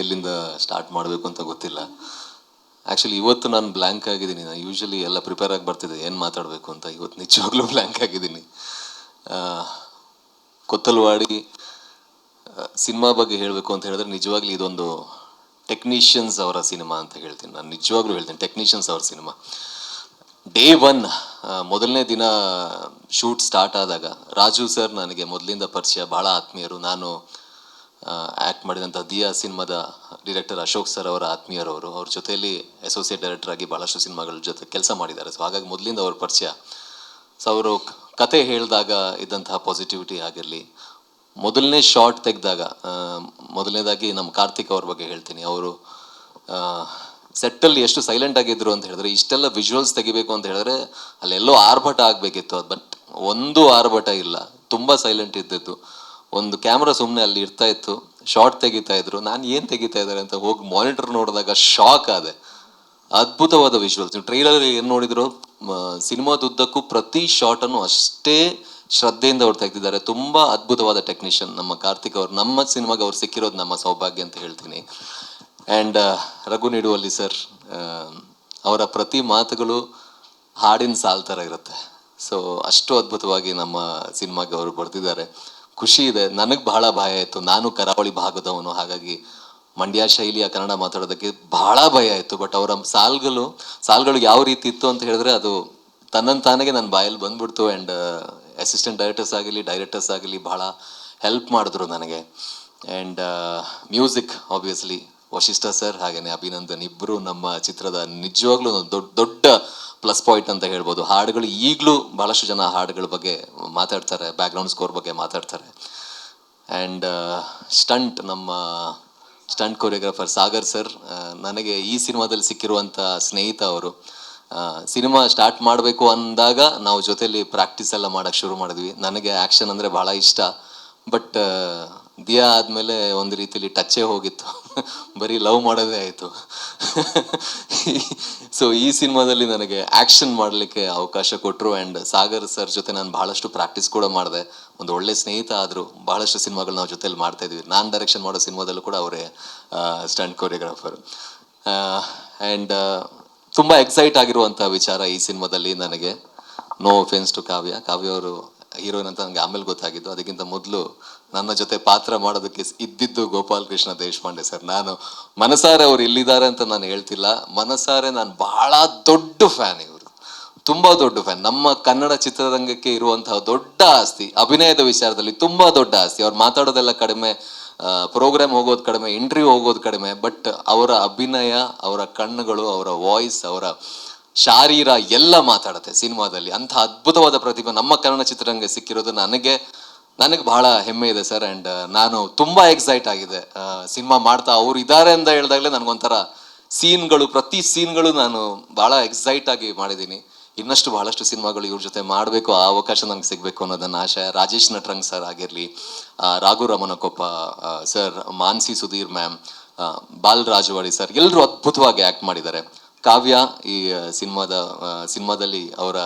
ಎಲ್ಲಿಂದ ಸ್ಟಾರ್ಟ್ ಮಾಡಬೇಕು ಅಂತ ಗೊತ್ತಿಲ್ಲ. ಆ್ಯಕ್ಚುಲಿ ಇವತ್ತು ನಾನು ಬ್ಲ್ಯಾಂಕ್ ಆಗಿದ್ದೀನಿ. ನಾನು ಯೂಶಲಿ ಎಲ್ಲ ಪ್ರಿಪೇರ್ ಆಗಿ ಬರ್ತಿದ್ದೆ ಏನು ಮಾತಾಡಬೇಕು ಅಂತ ಇವತ್ತು ನಿಜವಾಗ್ಲೂ ಬ್ಲ್ಯಾಂಕ್ ಆಗಿದ್ದೀನಿ. ಕೊತ್ತಲ್ವಾಡಿ ಸಿನಿಮಾ ಬಗ್ಗೆ ಹೇಳಬೇಕು ಅಂತ ಹೇಳಿದ್ರೆ ನಿಜವಾಗ್ಲೂ ಇದೊಂದು ಟೆಕ್ನಿಷಿಯನ್ಸ್ ಅವರ ಸಿನಿಮಾ ಅಂತ ಹೇಳ್ತೀನಿ. ನಾನು ನಿಜವಾಗ್ಲೂ ಹೇಳ್ತೀನಿ. ಟೆಕ್ನಿಷಿಯನ್ಸ್ ಅವರ ಸಿನಿಮಾ. ಡೇ ಒನ್ ಮೊದಲನೇ ದಿನ ಶೂಟ್ ಸ್ಟಾರ್ಟ್ ಆದಾಗ ರಾಜು ಸರ್ ನನಗೆ ಮೊದಲಿಂದ ಪರಿಚಯ ಭಾಳ ಆತ್ಮೀಯರು. ನಾನು ಆ್ಯಕ್ಟ್ ಮಾಡಿದಂಥ ದಿಯಾ ಸಿನಿಮಾದ ಡಿರೆಕ್ಟರ್ ಅಶೋಕ್ ಸರ್ ಅವರ ಆತ್ಮೀಯರವರು, ಅವ್ರ ಜೊತೆಯಲ್ಲಿ ಅಸೋಸಿಯೇಟ್ ಡೈರೆಕ್ಟರ್ ಆಗಿ ಭಾಳಷ್ಟು ಸಿನಿಮಾಗಳ ಜೊತೆ ಕೆಲಸ ಮಾಡಿದ್ದಾರೆ. ಸೊ ಹಾಗಾಗಿ ಮೊದಲಿಂದ ಅವ್ರ ಪರಿಚಯ. ಸೊ ಅವರು ಕತೆ ಹೇಳಿದಾಗ ಇದ್ದಂತಹ ಪಾಸಿಟಿವಿಟಿ ಆಗಿರಲಿ, ಮೊದಲನೇ ಶಾರ್ಟ್ ತೆಗೆದಾಗ ಮೊದಲನೇದಾಗಿ ನಮ್ಮ ಕಾರ್ತಿಕ್ ಅವ್ರ ಬಗ್ಗೆ ಹೇಳ್ತೀನಿ. ಅವರು ಸೆಟ್ಟಲ್ಲಿ ಎಷ್ಟು ಸೈಲೆಂಟ್ ಆಗಿದ್ರು ಅಂತ ಹೇಳಿದ್ರೆ, ಇಷ್ಟೆಲ್ಲ ವಿಜುವಲ್ಸ್ ತೆಗಿಬೇಕು ಅಂತ ಹೇಳಿದ್ರೆ, ಅಲ್ಲೆಲ್ಲೋ ಆರ್ಭಟ ಆಗಬೇಕಿತ್ತು. ಅದು ಬಟ್ ಒಂದು ಆರ್ಭಟ ಇಲ್ಲ. ತುಂಬ ಸೈಲೆಂಟ್ ಇದ್ದಿತ್ತು ಒಂದು ಕ್ಯಾಮ್ರಾ ಸುಮ್ಮನೆ ಅಲ್ಲಿ ಇರ್ತಾ ಇತ್ತು ಶಾರ್ಟ್ ತೆಗಿತಾ ಇದ್ರು, ನಾನು ಏನು ತೆಗಿತಾ ಇದ್ದಾರೆ ಅಂತ ಹೋಗಿ ಮಾನಿಟರ್ ನೋಡಿದಾಗ ಶಾಕ್ ಆದೆ. ಅದ್ಭುತವಾದ ವಿಜುವಲ್ಸ್ ನೀವು ಟ್ರೈಲರ್ ಏನು ನೋಡಿದ್ರು ಸಿನಿಮಾದುದ್ದಕ್ಕೂ ಪ್ರತಿ ಶಾಟನ್ನು ಅಷ್ಟೇ ಶ್ರದ್ಧೆಯಿಂದ ಅವ್ರು ತೆಗೆದಿದ್ದಾರೆ ತುಂಬ ಅದ್ಭುತವಾದ ಟೆಕ್ನಿಷಿಯನ್ ನಮ್ಮ ಕಾರ್ತಿಕ್ ಅವರು. ನಮ್ಮ ಸಿನಿಮಾಗೆ ಅವ್ರು ಸಿಕ್ಕಿರೋದು ನಮ್ಮ ಸೌಭಾಗ್ಯ ಅಂತ ಹೇಳ್ತೀನಿ. ಆ್ಯಂಡ್ ರಘು ನೀಡುವಲ್ಲಿ ಸರ್ ಅವರ ಪ್ರತಿ ಮಾತುಗಳು ಹಾಡಿನ ಸಾಲ್ ಥರ ಇರುತ್ತೆ. ಸೊ ಅಷ್ಟು ಅದ್ಭುತವಾಗಿ ನಮ್ಮ ಸಿನಿಮಾಗೆ ಅವರು ಬರ್ತಿದ್ದಾರೆ ಖುಷಿ ಇದೆ. ನನಗೆ ಬಹಳ ಭಯ ಇತ್ತು ನಾನು ಕರಾವಳಿ ಭಾಗದವನು. ಹಾಗಾಗಿ ಮಂಡ್ಯ ಶೈಲಿಯ ಕನ್ನಡ ಮಾತಾಡೋದಕ್ಕೆ ಬಹಳ ಭಯ ಇತ್ತು ಬಟ್ ಅವರ ಸಾಲ್ಗಳು ಸಾಲ್ಗಳು ಯಾವ ರೀತಿ ಇತ್ತು ಅಂತ ಹೇಳಿದ್ರೆ ಅದು ತನ್ನನ್ನು ತಾನಾಗೆ ನನ್ನ ಬಾಯಲ್ಲಿ ಬಂದ್ಬಿಡ್ತು. ಆ್ಯಂಡ್ ಅಸಿಸ್ಟೆಂಟ್ ಡೈರೆಕ್ಟರ್ಸ್ ಆಗಲಿ ಡೈರೆಕ್ಟರ್ಸ್ ಆಗಲಿ ಬಹಳ ಹೆಲ್ಪ್ ಮಾಡಿದ್ರು ನನಗೆ. And music obviously Vasishta sir ಹಾಗೆಯೇ ಅಭಿನಂದನ್ ಇಬ್ಬರು ನಮ್ಮ ಚಿತ್ರದ ನಿಜವಾಗ್ಲೂ ದೊಡ್ಡ ದೊಡ್ಡ ಪ್ಲಸ್ ಪಾಯಿಂಟ್ ಅಂತ ಹೇಳ್ಬೋದು. ಹಾಡುಗಳು ಈಗಲೂ ಭಾಳಷ್ಟು ಜನ ಹಾಡುಗಳ ಬಗ್ಗೆ ಮಾತಾಡ್ತಾರೆ ಬ್ಯಾಕ್ಗ್ರೌಂಡ್ ಸ್ಕೋರ್ ಬಗ್ಗೆ ಮಾತಾಡ್ತಾರೆ. ಆ್ಯಂಡ್ ಸ್ಟಂಟ್ ನಮ್ಮ ಸ್ಟಂಟ್ ಕೊರಿಯೋಗ್ರಾಫರ್ ಸಾಗರ್ ಸರ್ ನನಗೆ ಈ ಸಿನಿಮಾದಲ್ಲಿ ಸಿಕ್ಕಿರುವಂಥ ಸ್ನೇಹಿತ ಅವರು ಸಿನಿಮಾ ಸ್ಟಾರ್ಟ್ ಮಾಡಬೇಕು ಅಂದಾಗ ನಾವು ಜೊತೆಯಲ್ಲಿ ಪ್ರಾಕ್ಟೀಸ್ ಎಲ್ಲ ಮಾಡೋಕ್ಕೆ ಶುರು ಮಾಡಿದ್ವಿ. ನನಗೆ ಆ್ಯಕ್ಷನ್ ಅಂದರೆ ಭಾಳ ಇಷ್ಟ. ಬಟ್ ದಿಯಾ ಆದಮೇಲೆ ಒಂದು ರೀತಿಲಿ ಟಚ್ಚೇ ಹೋಗಿತ್ತು. ಬರೀ ಲವ್ ಮಾಡೋದೇ ಆಯಿತು. ಸೊ ಈ ಸಿನಿಮಾದಲ್ಲಿ ನನಗೆ ಆ್ಯಕ್ಷನ್ ಮಾಡಲಿಕ್ಕೆ ಅವಕಾಶ ಕೊಟ್ಟರು ಆ್ಯಂಡ್ ಸಾಗರ್ ಸರ್ ಜೊತೆ ನಾನು ಭಾಳಷ್ಟು ಪ್ರಾಕ್ಟೀಸ್ ಕೂಡ ಮಾಡಿದೆ. ಒಂದು ಒಳ್ಳೆ ಸ್ನೇಹಿತ ಆದರು ಭಾಳಷ್ಟು ಸಿನಿಮಾಗಳು ನಾವು ಮಾಡ್ತಾ ಇದ್ವಿ. ನಾನು ಡೈರೆಕ್ಷನ್ ಮಾಡೋ ಸಿನಿಮಾದಲ್ಲೂ ಕೂಡ ಅವರೇ ಸ್ಟಂಟ್ ಕೊರಿಯೋಗ್ರಾಫರ್ ಆ್ಯಂಡ್ ತುಂಬ ಎಕ್ಸೈಟ್ ಆಗಿರುವಂಥ ವಿಚಾರ ಈ ಸಿನಿಮಾದಲ್ಲಿ ನನಗೆ. No fence to Kavya. Kavya ಅವರು ಹೀರೋಯಿನ್ ಅಂತ ನನಗೆ ಆಮೇಲೆ ಗೊತ್ತಾಗಿದ್ದು. ಅದಕ್ಕಿಂತ ಮೊದಲು ನನ್ನ ಜೊತೆ ಪಾತ್ರ ಮಾಡೋದಕ್ಕೆ ಇದ್ದಿದ್ದು ಗೋಪಾಲ್ ಕೃಷ್ಣ ದೇಶಪಾಂಡೆ ಸರ್. ನಾನು ಮನಸಾರೆ ಅವ್ರು ಇಲ್ಲಿದ್ದಾರೆ ಅಂತ ನಾನು ಹೇಳ್ತಿಲ್ಲ. ಮನಸಾರೆ ನಾನು ಬಹಳ ದೊಡ್ಡ ಫ್ಯಾನ್ ಇವರು. ತುಂಬಾ ದೊಡ್ಡ ಫ್ಯಾನ್. ನಮ್ಮ ಕನ್ನಡ ಚಿತ್ರರಂಗಕ್ಕೆ ಇರುವಂತಹ ದೊಡ್ಡ ಆಸ್ತಿ, ಅಭಿನಯದ ವಿಚಾರದಲ್ಲಿ ತುಂಬಾ ದೊಡ್ಡ ಆಸ್ತಿ. ಅವ್ರು ಮಾತಾಡೋದೆಲ್ಲ ಕಡಿಮೆ ಪ್ರೋಗ್ರಾಮ್ ಹೋಗೋದು ಕಡಿಮೆ ಇಂಟರ್ವ್ಯೂ ಹೋಗೋದು ಕಡಿಮೆ ಬಟ್ ಅವರ ಅಭಿನಯ, ಅವರ ಕಣ್ಣುಗಳು, ಅವರ ವಾಯ್ಸ್ ಅವರ ಶಾರೀರ ಎಲ್ಲ ಮಾತಾಡುತ್ತೆ ಸಿನಿಮಾದಲ್ಲಿ. ಅಂಥ ಅದ್ಭುತವಾದ ಪ್ರತಿಭೆ ನಮ್ಮ ಕನ್ನಡ ಚಿತ್ರರಂಗ ಸಿಕ್ಕಿರೋದು ನನಗೆ ನನಗೆ ಬಹಳ ಹೆಮ್ಮೆ ಇದೆ ಸರ್. ಆ್ಯಂಡ್ ನಾನು ತುಂಬಾ ಎಕ್ಸೈಟ್ ಆಗಿದೆ. ಸಿನಿಮಾ ಮಾಡ್ತಾ ಅವ್ರು ಇದ್ದಾರೆ ಅಂತ ಹೇಳಿದಾಗಲೇ ನನಗೊಂಥರ ಸೀನ್ಗಳು, ಪ್ರತಿ ಸೀನ್ಗಳು ನಾನು ಭಾಳ ಎಕ್ಸೈಟ್ ಆಗಿ ಮಾಡಿದ್ದೀನಿ. ಇನ್ನಷ್ಟು ಬಹಳಷ್ಟು ಸಿನಿಮಾಗಳು ಇವ್ರ ಜೊತೆ ಮಾಡಬೇಕು, ಆ ಅವಕಾಶ ನನಗೆ ಸಿಗಬೇಕು ಅನ್ನೋದನ್ನ ಆಶೆ ರಾಜೇಶ್ ನಟ್ರಂಗ್ ಸರ್ ಆಗಿರಲಿ Raghu Ramanakoppa sir Mansi Sudhir ma'am Bal Rajwadi sir ಎಲ್ಲರೂ ಅದ್ಭುತವಾಗಿ ಆ್ಯಕ್ಟ್ ಮಾಡಿದ್ದಾರೆ. ಕಾವ್ಯ ಈ ಸಿನಿಮಾದ ಸಿನಿಮಾದಲ್ಲಿ ಅವರ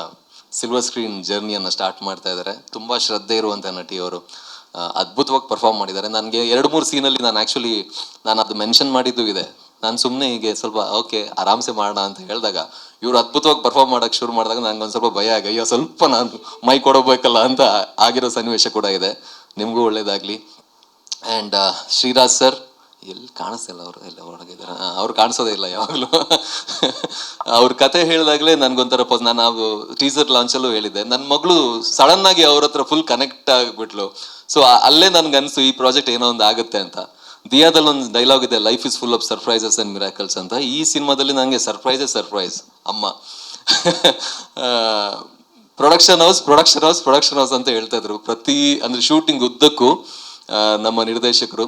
ಸಿಲ್ವರ್ ಸ್ಕ್ರೀನ್ ಜರ್ನಿಯನ್ನು ಸ್ಟಾರ್ಟ್ ಮಾಡ್ತಾ ಇದ್ದಾರೆ. ತುಂಬ ಶ್ರದ್ಧೆ ಇರುವಂಥ ನಟಿ ಅವರು ಅದ್ಭುತವಾಗಿ ಪರ್ಫಾರ್ಮ್ ಮಾಡಿದ್ದಾರೆ. ನನಗೆ ಎರಡು ಮೂರು ಸೀನಲ್ಲಿ ನಾನು ಆ್ಯಕ್ಚುಲಿ ನಾನು ಅದು ಮೆನ್ಷನ್ ಮಾಡಿದ್ದು ಇದೆ. ನಾನು ಸುಮ್ಮನೆ ಹೀಗೆ ಸ್ವಲ್ಪ ಓಕೆ ಆರಾಮ್ಸೆ ಮಾಡೋಣ ಅಂತ ಹೇಳಿದಾಗ, ಇವರು ಅದ್ಭುತವಾಗಿ ಪರ್ಫಾರ್ಮ್ ಮಾಡೋಕ್ಕೆ ಶುರು ಮಾಡಿದಾಗ ನನಗೆ ಒಂದು ಸ್ವಲ್ಪ ಭಯ ಆಗ, ಅಯ್ಯೋ, ಸ್ವಲ್ಪ ನಾನು ಮೈ ಕೊಡಬೇಕಲ್ಲ ಅಂತ ಆಗಿರೋ ಸನ್ನಿವೇಶ ಕೂಡ ಇದೆ. ನಿಮಗೂ ಒಳ್ಳೇದಾಗಲಿ. ಆ್ಯಂಡ್ ಶ್ರೀರಾಜ್ ಸರ್ ಎಲ್ಲಿ ಕಾಣಿಸ್ತಿಲ್ಲ ಅವರು? ಎಲ್ಲ ಹೊರಗಿದ್ದಾರೆ ಅವ್ರು ಕಾಣಿಸೋದೇ ಇಲ್ಲ ಯಾವಾಗಲೂ. ಅವ್ರ ಕತೆ ಹೇಳಿದಾಗಲೇ ನನಗೊಂಥರ ಪೋಸ್ ನಾನು ನಾವು ಟೀಸರ್ ಲಾಂಚಲ್ಲೂ ಹೇಳಿದ್ದೆ. ನನ್ನ ಮಗಳು ಸಡನ್ ಆಗಿ ಅವ್ರ ಹತ್ರ ಫುಲ್ ಕನೆಕ್ಟ್ ಆಗಿಬಿಟ್ಲು. ಸೊ ಅಲ್ಲೇ ನನ್ಗನ್ಸು ಈ ಪ್ರಾಜೆಕ್ಟ್ ಏನೋ ಒಂದು ಆಗುತ್ತೆ ಅಂತ. ದಿಯಾದಲ್ಲಿ ಒಂದು ಡೈಲಾಗ್ ಇದೆ life is full of surprises and miracles ಅಂತ. ಈ ಸಿನಿಮಾದಲ್ಲಿ ನನಗೆ ಸರ್ಪ್ರೈಸೇ ಸರ್ಪ್ರೈಸ್ ಅಮ್ಮ. Production house production house production house ಅಂತ ಹೇಳ್ತಾ ಇದ್ರು. ಪ್ರತಿ, ಅಂದ್ರೆ ಶೂಟಿಂಗ್ ಉದ್ದಕ್ಕೂ ನಮ್ಮ ನಿರ್ದೇಶಕರು.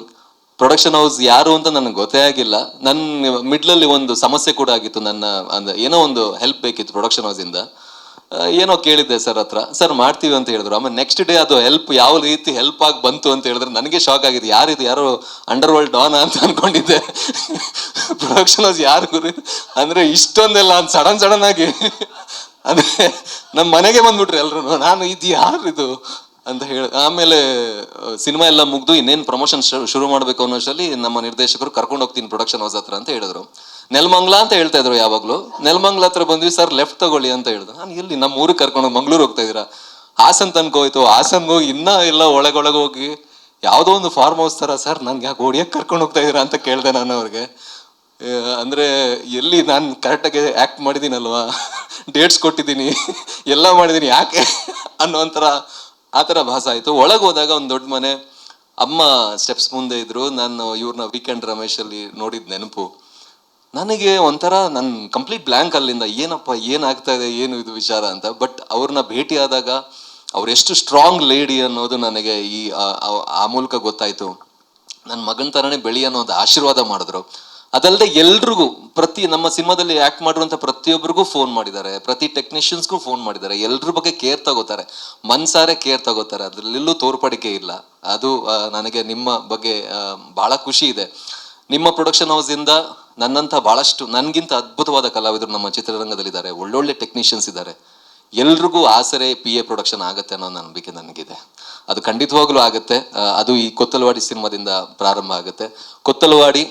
ಪ್ರೊಡಕ್ಷನ್ ಹೌಸ್ ಯಾರು ಅಂತ ನನಗೆ ಗೊತ್ತೇ ಆಗಿಲ್ಲ. ನನ್ನ ಮಿಡ್ಲಲ್ಲಿ ಒಂದು ಸಮಸ್ಯೆ ಕೂಡ ಆಗಿತ್ತು ನನ್ನ, ಅಂದ್ರೆ ಏನೋ ಒಂದು ಹೆಲ್ಪ್ ಬೇಕಿತ್ತು ಪ್ರೊಡಕ್ಷನ್ ಹೌಸಿಂದ ಏನೋ ಕೇಳಿದ್ದೆ ಸರ್ ಹತ್ರ. ಸರ್ ಮಾಡ್ತೀವಿ ಅಂತ ಹೇಳಿದ್ರು. ಆಮೇಲೆ ನೆಕ್ಸ್ಟ್ ಡೇ ಅದು ಹೆಲ್ಪ್ ಯಾವ ರೀತಿ ಹೆಲ್ಪ್ ಆಗಿ ಬಂತು ಅಂತ ಹೇಳಿದ್ರೆ ನನಗೆ ಶಾಕ್ ಆಗಿದೆ. ಯಾರಿದು ಯಾರೋ ಅಂಡರ್ ವರ್ಲ್ಡ್ ಡಾನ್ ಅಂತ ಅನ್ಕೊಂಡಿದ್ದೆ. ಪ್ರೊಡಕ್ಷನ್ ಹೌಸ್ ಯಾರು ಗುರು? ಅಂದ್ರೆ ಇಷ್ಟೊಂದೆಲ್ಲ ಅಂತ ಸಡನ್ ಸಡನ್ ಆಗಿ. ಅಂದ್ರೆ ನಮ್ಮ ಮನೆಗೆ ಬಂದ್ಬಿಟ್ರು ಎಲ್ಲರೂ ನಾನು ಇದು ಯಾರು ಇದು? ಅಂತ ಹೇಳಿ, ಆಮೇಲೆ ಸಿನಿಮಾ ಎಲ್ಲ ಮುಗ್ದು ಇನ್ನೇನು ಪ್ರಮೋಷನ್ ಶುರು ಮಾಡಬೇಕು ಅನ್ನೋಷ್ಟರಲ್ಲಿ ನಮ್ಮ ನಿರ್ದೇಶಕರು ಕರ್ಕೊಂಡು ಹೋಗ್ತೀನಿ ಪ್ರೊಡಕ್ಷನ್ ಹೌಸ್ ಹತ್ರ ಅಂತ ಹೇಳಿದ್ರು. ನೆಲಮಂಗ್ಲ ಅಂತ ಹೇಳ್ತಾ ಇದ್ರು ಯಾವಾಗಲೂ. ನೆಲಮಂಗ್ಲ ಹತ್ರ ಬಂದ್ವಿ, ಸರ್ ಲೆಫ್ಟ್ ತಗೊಳ್ಳಿ ಅಂತ ಹೇಳಿದ್ರು. ನಾನು, ಎಲ್ಲಿ ನಮ್ಮ ಊರಿಗೆ ಕರ್ಕೊಂಡು ಮಂಗ್ಳೂರು ಹೋಗ್ತಾ ಇದ್ದೀರಾ ಹಾಸನ್ ತನಕ ಹೋಯ್ತು. ಹೋಗಿ ಇನ್ನೂ ಎಲ್ಲ ಒಳಗೊಳಗೆ ಹೋಗಿ, ಯಾವುದೋ ಒಂದು ಫಾರ್ಮ್ ಹೌಸ್ ಥರ, ಸರ್, ನನಗೆ ಯಾಕೆ ಓಡಿಯಕ್ಕೆ ಕರ್ಕೊಂಡು ಹೋಗ್ತಾ ಇದ್ದೀರಾ ಅಂತ ಕೇಳಿದೆ ನಾನು ಅವ್ರಿಗೆ. ಅಂದ್ರೆ, ಎಲ್ಲಿ ನಾನು ಕರೆಕ್ಟಾಗಿ ಆ್ಯಕ್ಟ್ ಮಾಡಿದ್ದೀನಲ್ವಾ ಡೇಟ್ಸ್ ಕೊಟ್ಟಿದ್ದೀನಿ. ಎಲ್ಲ ಮಾಡಿದ್ದೀನಿ ಯಾಕೆ? ಅನ್ನೋ ಒಂಥರ ಆ ಥರ ಭಾಸ ಆಯಿತು. ಒಳಗೆ ಹೋದಾಗ ಒಂದು ದೊಡ್ಡ ಮನೆ, ಅಮ್ಮ ಸ್ಟೆಪ್ಸ್ ಮುಂದೆ ಇದ್ರು. ನಾನು ಇವ್ರನ್ನ ವೀಕೆಂಡ್ ರಮೇಶಲ್ಲಿ ನೋಡಿದ ನೆನಪು. ನನಗೆ ಒಂಥರ ನನ್ನ ಕಂಪ್ಲೀಟ್ ಬ್ಲ್ಯಾಂಕ್ ಅಲ್ಲಿಂದ ಏನಪ್ಪ, ಏನಾಗ್ತಾ ಇದೆ, ಏನು ಇದು ವಿಚಾರ ಅಂತ. ಬಟ್ ಅವ್ರನ್ನ ಆದಾಗ ಅವ್ರು ಎಷ್ಟು ಸ್ಟ್ರಾಂಗ್ ಲೇಡಿ ಅನ್ನೋದು ನನಗೆ ಈ, ಆ ಮೂಲಕ ಗೊತ್ತಾಯಿತು. ನನ್ನ ಮಗನ ಥರನೇ ಬೆಳಿ ಅನ್ನೋ ಒಂದು ಆಶೀರ್ವಾದ ಮಾಡಿದ್ರು. ಅದಲ್ಲದೆ ಎಲ್ರಿಗೂ, ಪ್ರತಿ ನಮ್ಮ ಸಿನಿಮಾದಲ್ಲಿ ಆಕ್ಟ್ ಮಾಡಿರುವಂತ ಪ್ರತಿಯೊಬ್ಬರಿಗೂ ಫೋನ್ ಮಾಡಿದ್ದಾರೆ. ಪ್ರತಿ ಟೆಕ್ನಿಷಿಯನ್ಸ್ಗೂ ಫೋನ್ ಮಾಡಿದ್ದಾರೆ. ಎಲ್ರ ಬಗ್ಗೆ ಕೇರ್ ತಗೋತಾರೆ. ಮನ್ಸಾರೆ ಕೇರ್ ತಗೋತಾರೆ. ಅದರಲ್ಲೆಲ್ಲೂ ತೋರ್ಪಡಿಕೆ ಇಲ್ಲ. ಅದು ನನಗೆ ನಿಮ್ಮ ಬಗ್ಗೆ ಬಹಳ ಖುಷಿ ಇದೆ. ನಿಮ್ಮ ಪ್ರೊಡಕ್ಷನ್ ಹೌಸಿಂದ ನನ್ನಂಥ ಬಹಳಷ್ಟು, ನನಗಿಂತ ಅದ್ಭುತವಾದ ಕಲಾವಿದರು ನಮ್ಮ ಚಿತ್ರರಂಗದಲ್ಲಿದ್ದಾರೆ. ಒಳ್ಳೊಳ್ಳೆ ಟೆಕ್ನಿಷಿಯನ್ಸ್ ಇದ್ದಾರೆ. ಎಲ್ರಿಗೂ ಆಸರೆ ಪಿ ಎ ಪ್ರೊಡಕ್ಷನ್ ಆಗುತ್ತೆ ಅನ್ನೋ ನಂಬಿಕೆ ನನಗಿದೆ. ಅದು ಖಂಡಿತವಾಗ್ಲೂ ಆಗುತ್ತೆ. ಅದು ಈ ಕೊತ್ತಲವಾಡಿ ಸಿನಿಮಾದಿಂದ ಪ್ರಾರಂಭ ಆಗುತ್ತೆ. ಕೊತ್ತಲವಾಡಿ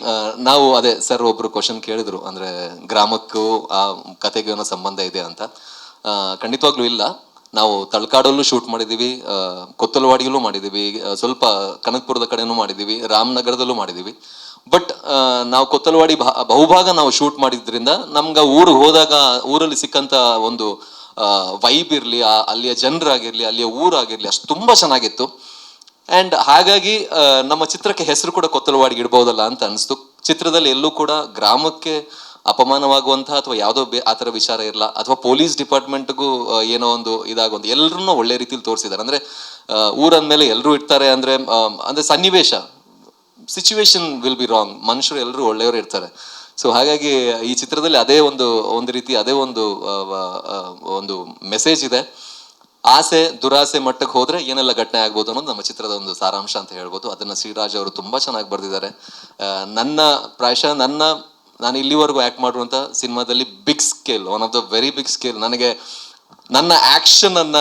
ನಾವು ಅದೇ ಸರ್ ಒಬ್ರು ಕ್ವಶನ್ ಕೇಳಿದ್ರು. ಅಂದ್ರೆ ಗ್ರಾಮಕ್ಕೂ ಆ ಕತೆಗೂ ಏನೋ ಸಂಬಂಧ ಇದೆ ಅಂತ. ಖಂಡಿತವಾಗ್ಲೂ ಇಲ್ಲ. ನಾವು ತಳ್ಕಾಡಲ್ಲೂ ಶೂಟ್ ಮಾಡಿದ್ದೀವಿ ಕೊತ್ತಲವಾಡಿಯಲ್ಲೂ ಮಾಡಿದ್ದೀವಿ ಸ್ವಲ್ಪ ಕನಕಪುರದ ಕಡೆನೂ ಮಾಡಿದ್ದೀವಿ ರಾಮನಗರದಲ್ಲೂ ಮಾಡಿದ್ದೀವಿ ಬಟ್ ನಾವು ಕೊತ್ತಲವಾಡಿ ಬಹುಭಾಗ ನಾವು ಶೂಟ್ ಮಾಡಿದ್ರಿಂದ ನಮ್ಗೆ ಊರು ಹೋದಾಗ, ಊರಲ್ಲಿ ಸಿಕ್ಕಂತ ಒಂದು ವೈಬ್ ಇರಲಿ ಅಲ್ಲಿಯ ಜನರಾಗಿರಲಿ, ಅಲ್ಲಿಯ ಊರಾಗಿರಲಿ ಅಷ್ಟು ತುಂಬ ಚೆನ್ನಾಗಿತ್ತು. ಆ್ಯಂಡ್ ಹಾಗಾಗಿ ನಮ್ಮ ಚಿತ್ರಕ್ಕೆ ಹೆಸರು ಕೂಡ ಕೊತ್ತಲವಾಡಿಗೆ ಇಡ್ಬೋದಲ್ಲ ಅಂತ ಅನಿಸ್ತು. ಚಿತ್ರದಲ್ಲಿ ಎಲ್ಲೂ ಕೂಡ ಗ್ರಾಮಕ್ಕೆ ಅಪಮಾನವಾಗುವಂತಹ ಅಥವಾ ಯಾವುದೋ ಬೇ, ಆ ಥರ ವಿಚಾರ ಇರಲ್ಲ. ಅಥವಾ ಪೊಲೀಸ್ ಡಿಪಾರ್ಟ್ಮೆಂಟ್ಗೂ ಏನೋ ಒಂದು ಇದಾಗೊಂದು ಎಲ್ಲರನ್ನೂ ಒಳ್ಳೆ ರೀತಿಲಿ ತೋರಿಸಿದ್ದಾರೆ. ಅಂದರೆ ಊರಂದಮೇಲೆ ಎಲ್ಲರೂ ಇರ್ತಾರೆ ಅಂದರೆ ಅಂದ್ರೆ ಸನ್ನಿವೇಶ. ಸಿಚುವೇಶನ್ ವಿಲ್ ಬಿ ರಾಂಗ್ ಮನುಷ್ಯರು ಎಲ್ಲರೂ ಒಳ್ಳೆಯವರು ಇರ್ತಾರೆ. ಸೊ ಹಾಗಾಗಿ ಈ ಚಿತ್ರದಲ್ಲಿ ಅದೇ ಒಂದು ಒಂದು ರೀತಿ ಅದೇ ಒಂದು ಒಂದು ಮೆಸೇಜ್ ಇದೆ. ಆಸೆ, ದುರಾಸೆ ಮಟ್ಟಕ್ಕೆ ಹೋದ್ರೆ ಏನೆಲ್ಲ ಘಟನೆ ಆಗ್ಬೋದು ಅನ್ನೋದು ನಮ್ಮ ಚಿತ್ರದ ಒಂದು ಸಾರಾಂಶ ಅಂತ ಹೇಳ್ಬೋದು. ಅದನ್ನ ಶ್ರೀರಾಜ್ ಅವರು ತುಂಬಾ ಚೆನ್ನಾಗಿ ಬರೆದಿದ್ದಾರೆ. ನನ್ನ, ಪ್ರಾಯಶಃ ನನ್ನ, ನಾನು ಇಲ್ಲಿವರೆಗೂ ಆಕ್ಟ್ ಮಾಡಿರುವಂತ ಸಿನಿಮಾದಲ್ಲಿ big scale one of the very big scale ನನಗೆ ನನ್ನ ಆಕ್ಷನ್ ಅನ್ನ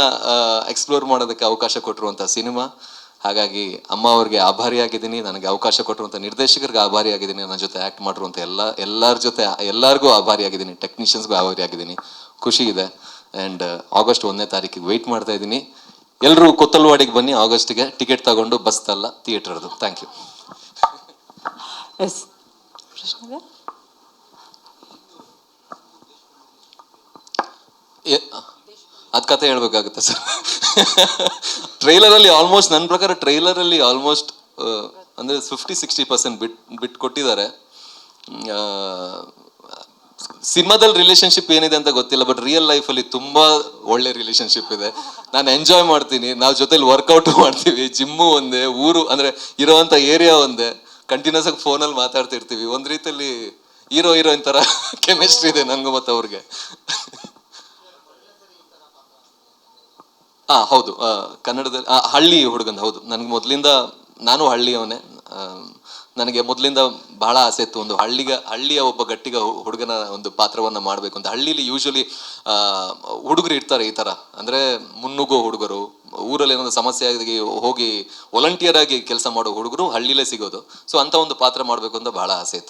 ಎಕ್ಸ್ಪ್ಲೋರ್ ಮಾಡೋದಕ್ಕೆ ಅವಕಾಶ ಕೊಟ್ಟಿರುವಂತ ಸಿನಿಮಾ. ಹಾಗಾಗಿ ಅಮ್ಮ ಅವ್ರಿಗೆ ಆಭಾರಿಯಾಗಿದ್ದೀನಿ ನನಗೆ ಅವಕಾಶ ಕೊಟ್ಟಿರುವಂಥ ನಿರ್ದೇಶಕರಿಗೆ ಆಭಾರಿಯಾಗಿದ್ದೀನಿ ನನ್ನ ಜೊತೆ ಆ್ಯಕ್ಟ್ ಮಾಡಿರುವಂಥ ಎಲ್ಲ ಎಲ್ಲರ ಜೊತೆ ಎಲ್ಲರಿಗೂ ಆಭಾರಿಯಾಗಿದ್ದೀನಿ ಟೆಕ್ನಿಷಿಯನ್ಸ್ಗೂ ಆಭಾರಿಯಾಗಿದ್ದೀನಿ. ಖುಷಿ ಇದೆ. ಆ್ಯಂಡ್ ಆಗಸ್ಟ್ ಒಂದನೇ ತಾರೀಕಿಗೆ ವೆಯ್ಟ್ ಮಾಡ್ತಾ ಇದ್ದೀನಿ. ಎಲ್ಲರೂ ಕೊತ್ತಲವಾಡಿಗೆ ಬನ್ನಿ ಆಗಸ್ಟ್ಗೆ ಟಿಕೆಟ್ ತಗೊಂಡು ಬಸ್ ತಲ್ಲ ಥಿಯೇಟರ್ದು ಥ್ಯಾಂಕ್ ಯು ಎಸ್ ಪ್ರಶ್ನೆ ಅದ್ ಕತೆ ಹೇಳ್ಬೇಕಾಗುತ್ತೆ ಸರ್. ಟ್ರೈಲರಲ್ಲಿ ಆಲ್ಮೋಸ್ಟ್ ನನ್ನ ಪ್ರಕಾರ ಟ್ರೈಲರಲ್ಲಿ ಆಲ್ಮೋಸ್ಟ್ ಅಂದರೆ ಫಿಫ್ಟಿ ಸಿಕ್ಸ್ಟಿ ಪರ್ಸೆಂಟ್ ಬಿಟ್ ಬಿಟ್ಟು ಕೊಟ್ಟಿದ್ದಾರೆ ಸಿನಿಮಾದಲ್ಲಿ ರಿಲೇಶನ್ಶಿಪ್ ಏನಿದೆ ಅಂತ ಗೊತ್ತಿಲ್ಲ ಬಟ್ ರಿಯಲ್ ಲೈಫಲ್ಲಿ ತುಂಬ ಒಳ್ಳೆ ರಿಲೇಶನ್ಶಿಪ್ ಇದೆ. ನಾನು ಎಂಜಾಯ್ ಮಾಡ್ತೀನಿ, ನಾವು ಜೊತೆಲಿ ವರ್ಕೌಟ್ ಮಾಡ್ತೀವಿ ಜಿಮ್ಮು ಒಂದೇ, ಊರು, ಅಂದರೆ ಇರೋವಂಥ ಏರಿಯಾ ಒಂದೇ. ಕಂಟಿನ್ಯೂಸ್ ಆಗಿ ಫೋನಲ್ಲಿ ಮಾತಾಡ್ತಿರ್ತೀವಿ. ಒಂದು ರೀತಿಯಲ್ಲಿ ಹೀರೋ ಹೀರೋಯಿನ್ ಥರ ಕೆಮಿಸ್ಟ್ರಿ ಇದೆ ನನಗೂ ಮತ್ತು ಅವ್ರಿಗೆ. ಆ, ಹೌದು ಕನ್ನಡದಲ್ಲಿ ಹಳ್ಳಿ ಹುಡುಗನ್ ಹೌದು. ನನಗೆ ಮೊದಲಿಂದ, ನಾನು ಹಳ್ಳಿಯವನೇ. ನನಗೆ ಮೊದಲಿಂದ ಬಹಳ ಆಸೆ ಇತ್ತು ಒಂದು ಹಳ್ಳಿಗ, ಹಳ್ಳಿಯ ಒಬ್ಬ ಗಟ್ಟಿಗ ಹುಡುಗನ ಒಂದು ಪಾತ್ರವನ್ನ ಮಾಡಬೇಕು ಅಂತ. ಹಳ್ಳಿಲಿ ಯೂಶಲಿ ಹುಡುಗರು ಇರ್ತಾರೆ ಈ ತರ. ಅಂದ್ರೆ ಮುನ್ನುಗ್ಗೋ ಹುಡುಗರು, ಊರಲ್ಲಿ ಏನಾದ್ರು ಸಮಸ್ಯೆ ಆಗಿ ಹೋಗಿ ವಾಲಂಟಿಯರ್ ಆಗಿ ಕೆಲಸ ಮಾಡೋ ಹುಡುಗರು ಹಳ್ಳಿಲೇ ಸಿಗೋದು. ಸೊ ಅಂತ ಒಂದು ಪಾತ್ರ ಮಾಡಬೇಕು ಅಂತ ಬಹಳ ಆಸೆ ಇತ್ತು.